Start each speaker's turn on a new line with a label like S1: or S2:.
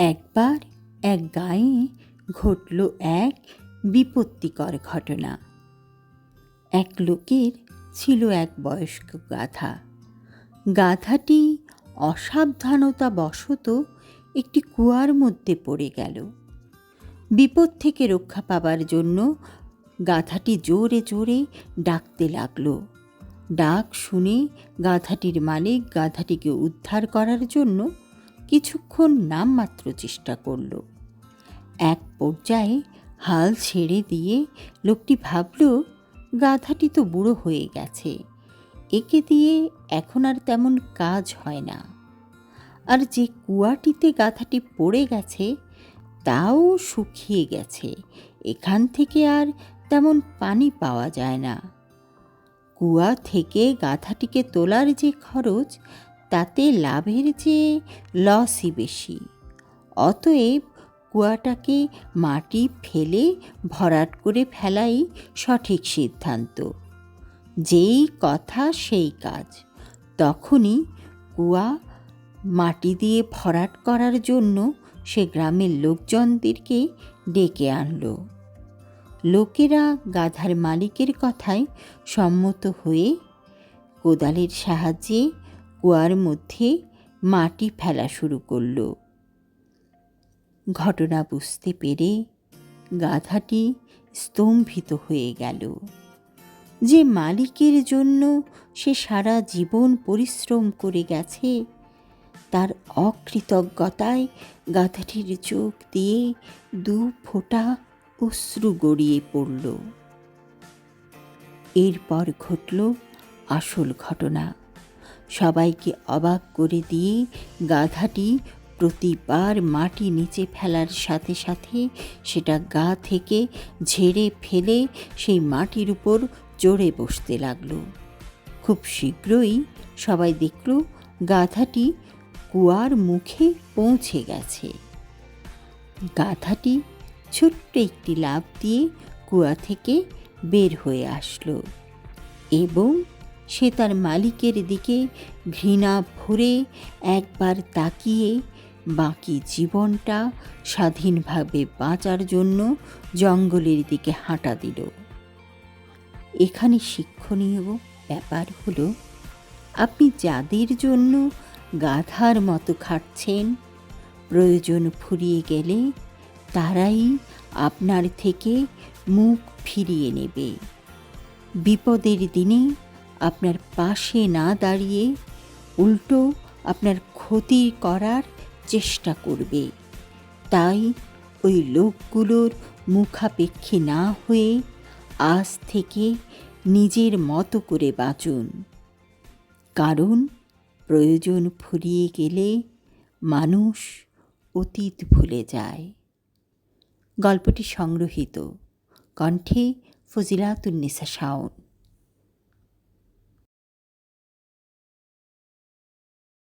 S1: একবার এক গায়ে ঘটল এক বিপত্তিকর ঘটনা। এক লোকের ছিল এক বয়স্ক গাধা। গাধাটি অসাবধানতা বশত একটি কুয়ার মধ্যে পড়ে গেল। বিপদ থেকে রক্ষা পাবার জন্য গাধাটি জোরে জোরে ডাকতে লাগল। ডাক শুনে গাধাটির মালিক গাধাটিকে উদ্ধার করার জন্য কিছুক্ষণ নামমাত্র চেষ্টা করল। এক পর্যায়ে হাল ছেড়ে দিয়ে লোকটি ভাবল, গাধাটি তো বুড়ো হয়ে গেছে। একে দিয়ে এখন আর তেমন কাজ হয় না। আর যে কুয়াটিতে গাধাটি পড়ে গেছে, তাও শুকিয়ে গেছে। এখান থেকে আর তেমন পানি পাওয়া যায় না। কুয়া থেকে গাধাটিকে তোলার যে খরচ তাতে লাভের চেয়ে লসই বেশি। অতএব কুয়াটাকে মাটি ফেলে ভরাট করে ফেলাই সঠিক সিদ্ধান্ত। যেই কথা সেই কাজ। তখনই কুয়া মাটি দিয়ে ভরাট করার জন্য সে গ্রামের লোকজনদেরকে ডেকে আনলো। লোকেরা গাধার মালিকের কথায় সম্মত হয়ে কোদালের সাহায্যে কুয়ার মধ্যে মাটি ফেলা শুরু করল। ঘটনা বুঝতে পেরে গাধাটি স্তম্ভিত হয়ে গেল। যে মালিকের জন্য সে সারা জীবন পরিশ্রম করে গেছে, তার অকৃতজ্ঞতায় গাধাটির চোখ দিয়ে দু ফোঁটা অশ্রু গড়িয়ে পড়ল। এরপর ঘটল আসল ঘটনা। সবাইকে অবাক করে দিয়ে গাধাটি প্রতিবার মাটি নিচে ফেলার সাথে সাথে সেটা গা থেকে ঝেড়ে ফেলে সেই মাটির উপর চড়ে বসতে লাগল। খুব শীঘ্রই সবাই দেখল গাধাটি কুয়ার মুখে পৌঁছে গেছে। গাধাটি ছোট্ট একটি লাভ দিয়ে কুয়া থেকে বের হয়ে আসলো এবং সে তার মালিকের দিকে ঘৃণা ভরে একবার তাকিয়ে বাকি জীবনটা স্বাধীনভাবে বাঁচার জন্য জঙ্গলের দিকে হাঁটা দিল। এখানে শিক্ষণীয় ব্যাপার হলো, আপনি যাদের জন্য গাধার মতো খাটছেন, প্রয়োজন ফুরিয়ে গেলে তারাই আপনার থেকে মুখ ফিরিয়ে নেবে। বিপদের দিনে আপনার পাশে না দাঁড়িয়ে উল্টো আপনার ক্ষতি করার চেষ্টা করবে। তাই ওই লোকগুলোর মুখাপেক্ষী না হয়ে আজ থেকে নিজের মতো করে বাঁচুন। কারণ প্রয়োজন ফুরিয়ে গেলে মানুষ অতীত ভুলে যায়। গল্পটি সংগ্রহীত কণ্ঠে ফজিলাতুন্নেসা শাওন।